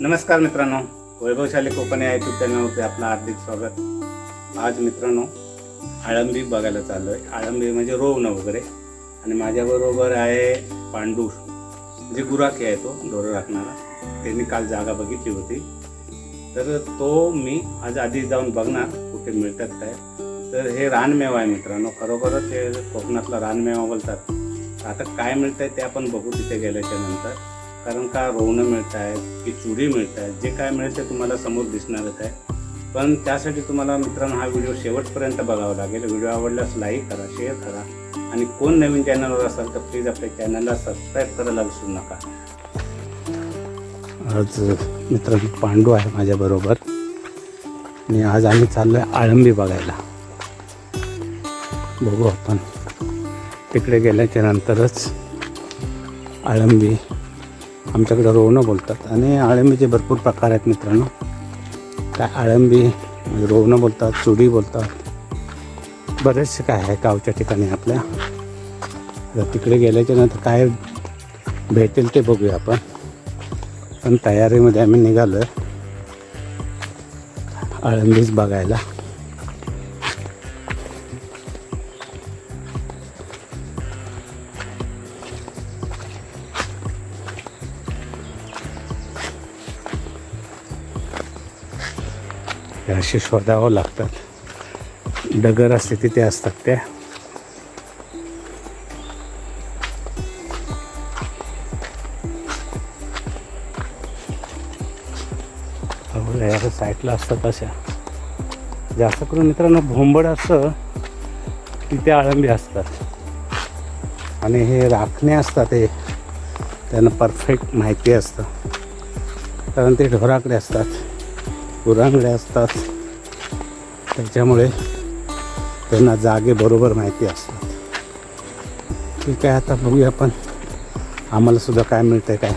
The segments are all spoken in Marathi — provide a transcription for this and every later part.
नमस्कार मित्रांनो वैभवशाली कोकण या यूट्यूब चॅनलवरती आपलं हार्दिक स्वागत. आज मित्रांनो आळंबी बघायला चाललो आहे आळंबी म्हणजे रोवणं वगैरे. आणि माझ्याबरोबर आहे पांडू म्हणजे जे गुराखी आहे तो ढोरं राखणारा. त्यांनी काल जागा बघितली होती. तर तो मी आज आधी जाऊन बघणार कुठे मिळतात काय. तर हे रानमेवा आहे मित्रांनो. खरोखरच हे कोकणातला रानमेवा बोलतात. आता काय मिळत आहे ते आपण बघू तिथे गेल्याच्यानंतर. कारण का रोवणं मिळत आहेत की चुडी मिळत आहेत जे काय मिळेल ते तुम्हाला समोर दिसणारच आहे. पण त्यासाठी तुम्हाला मित्रांनो हा व्हिडिओ शेवटपर्यंत बघावा लागेल. व्हिडिओ आवडल्यास लाईक करा शेअर करा. आणि कोण नवीन चॅनलवर असाल तर प्लीज आपल्या चॅनलला सबस्क्राईब करायला विसरू नका. आज मित्रांनो पांडू आहे माझ्याबरोबर आणि आज आम्ही चाललो आहे आळंबी बघायला. बघू आपण. तिकडे गेल्याच्या नंतरच आळंबी आमच्याकडे रोवणं बोलतात. आणि आळंबीचे भरपूर प्रकार आहेत मित्रांनो काय आळंबी म्हणजे रोवणं बोलतात चुडी बोलतात. बरेचसे काय आहे गावच्या ठिकाणी आपल्या. आता तिकडे गेल्याच्यानंतर काय भेटेल ते बघूया आपण. पण तयारीमध्ये आम्ही निघालो आळंबीच बघायला. असे शोधावं लागतात. डगर असते तिथे असतात त्या. अहो, या साईडला असतात अशा. जास्त करून मित्रांनो भोंबड असं तिथे आळंबी असतात. आणि हे राखणे असतात हे. त्यांना परफेक्ट माहिती असतं. कारण ते ढोराकडे असतात. गुरांकडे असतात. त्याच्यामुळे त्यांना जागे बरोबर माहिती असतात. ठीक आहे आता बघूया आपण आम्हाला सुद्धा काय मिळतंय काय.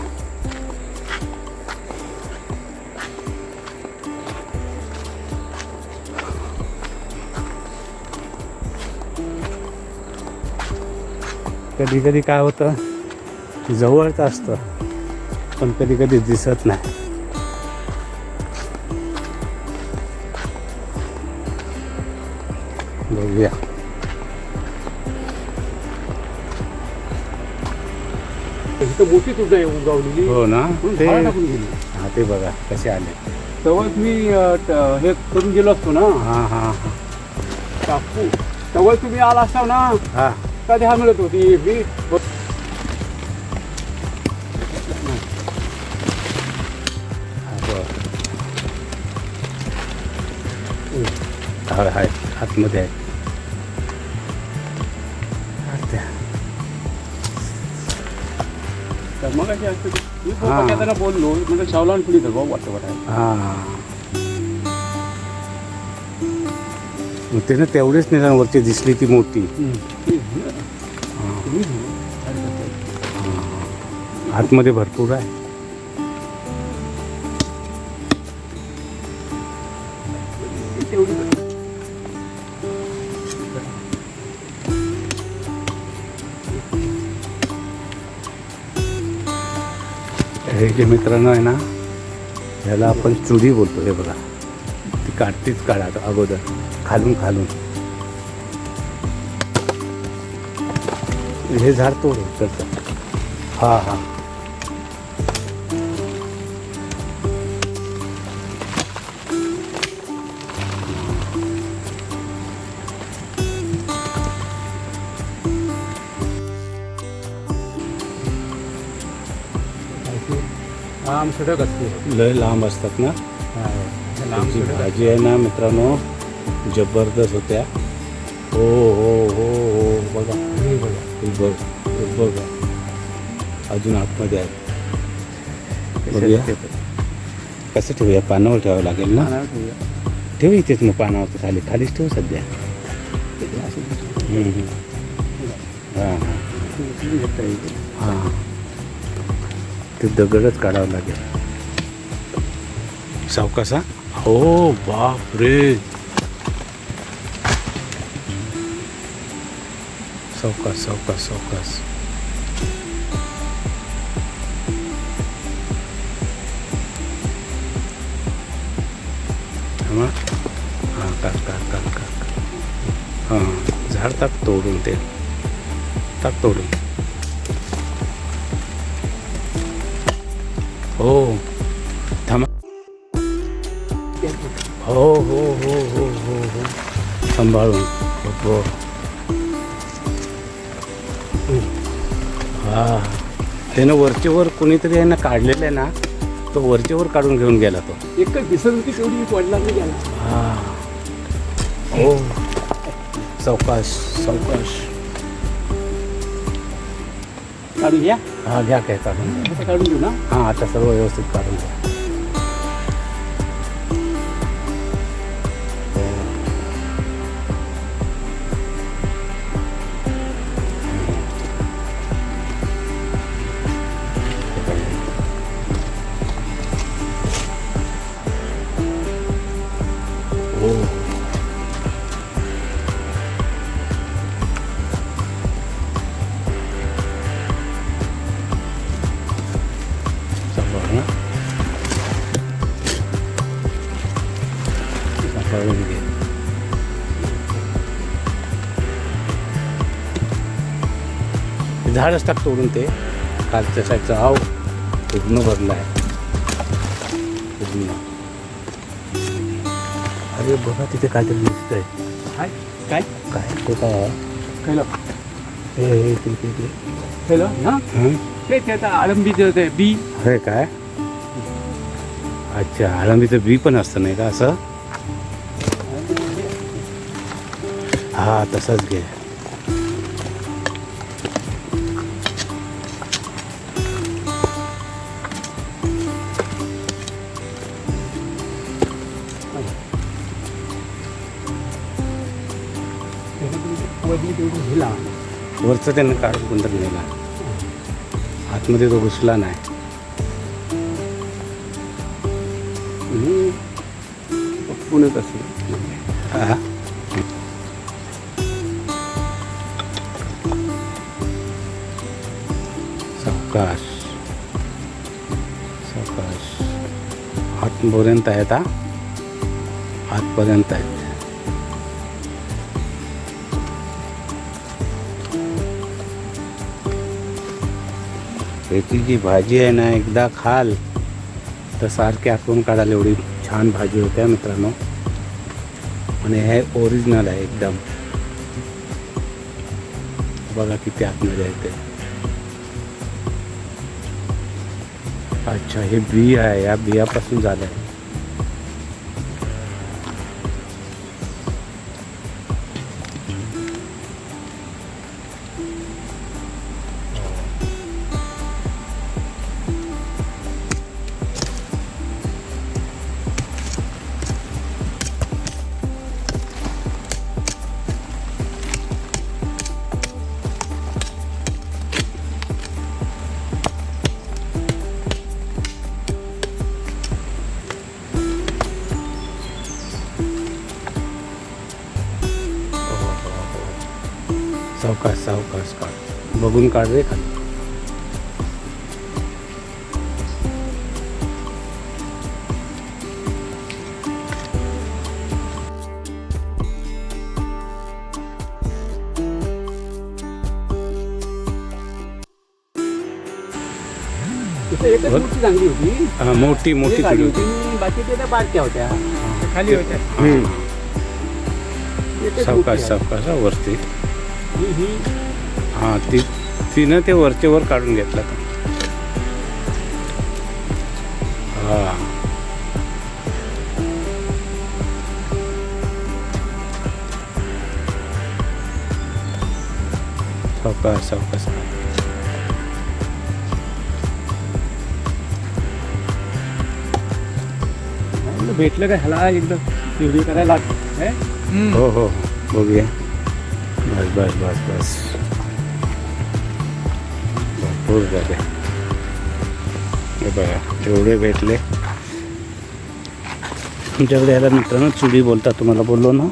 कधी कधी काय होतं जवळच असतं पण कधी कधी दिसत नाही. बघूया. इथं मोठी सुद्धा आहे उगावलेली. हो ना? ते झाडं टाकून गेली. हा ते बघा कसे आले. तेव्हाच मी अं, हे करून गेलो असतो ना? हां हां हां. टाकू तेव्हा तुम्ही आला असता ना? हां. कधी हा मिळत होती? मी हाय हाय आतमध्ये आहे. तर मग अशी असते. हा. त्यांना बोललो म्हणजे शावला आणि पुढे धरवा वाटतं वाटायला. हां. त्यानं तेवढीच निरांवरची दिसली ती मोठी. आतमध्ये भरपूर आहे. हे जे मित्रांनो आहे ना ह्याला आपण चुडी बोलतो हे बघा. ती काढतीच काढा अगोदर. खालून खालून. हे झाड तोड हां हा हा. आम सडक असते. लय लांब असतात ना? लांब भाजी आहे ना मित्रांनो? जबरदस्त होत्या. हो हो हो हो बघा. बघा. बघ अजून आतमध्ये आहे. कसं ठेवूया? पानावर ठेवावं लागेल ना. ठेव इथेच मग पानावर खाली. खालीच ठेव सध्या. हां हां. हां. ते दगडच काढावं लागेल. सावकासा? हो बाप रे सावकाश सावकाश थांबा. हां काढ काढ काढ काढ. हां झाड टाक तोडून ते. टाक तोडून. हो. थांबा. हो हो हो हो हो हो. सांभाळून. हो हा. त्यानं वरचे वर कोणीतरी आहे ना काढलेलं आहे ना तो वरचे वर काढून घेऊन गेला तो. एकच दिसत होती तेवढी पडला नाही गेला हा. हो. सावकाश सावकाश काढून घ्या. हा घ्या काय काढून. असं काढून घेऊ ना. हां आता सर्व व्यवस्थित काढून घ्या. झाडच टाक तोडून ते. खालच्या साईडचं आव पूर्ण भरलं आहे. पूर्ण. अरे बघा तिथे काहीतरी दिसतंय. काय काय? काय? ते काय आहे? ते ते ते केलं हा? हं? ते ते आता आळंबीचं ते बी. हे काय? अच्छा आळंबीचं बी पण असतं नाही का असं? हा तसंच घे. वरचं त्यानं काढून गुंडर नेला. आतमध्ये तो घुसला नाही. पुण्यात असेल सावकाश सावकाश आतपर्यंत आहेत हा. आतपर्यंत आहेत. शेतीची जी भाजी आहे ना एकदा खाल तर सारखी आठवण काढायला एवढी छान भाजी होत्या मित्रांनो. आणि हे ओरिजिनल आहे एकदम. बघा किती आतमध्ये आहे ते. अच्छा हे बी आहे या बियापासून झालं आहे काढ बघून काढ रे खाली. चांगली होती. हा, मोठी मोठी होती. बाकी त्या बारक्या होत्या. खाली होत्या. सावकाश. सावकाश वरती. ही. ही ती तिनं ते वरचे वर काढून घेतलं. तर हां सावकाश सावकाश भेटलं का ह्याला? एकदम व्हिडिओ करायला लागलं. हे? हो हो. बघूया. बस बस बस बस. भरपूर झाले. हे बघा एवढे भेटले. तुमच्याकडे याला मित्रांनो चुडी बोलतात तुम्हाला बोललो ना.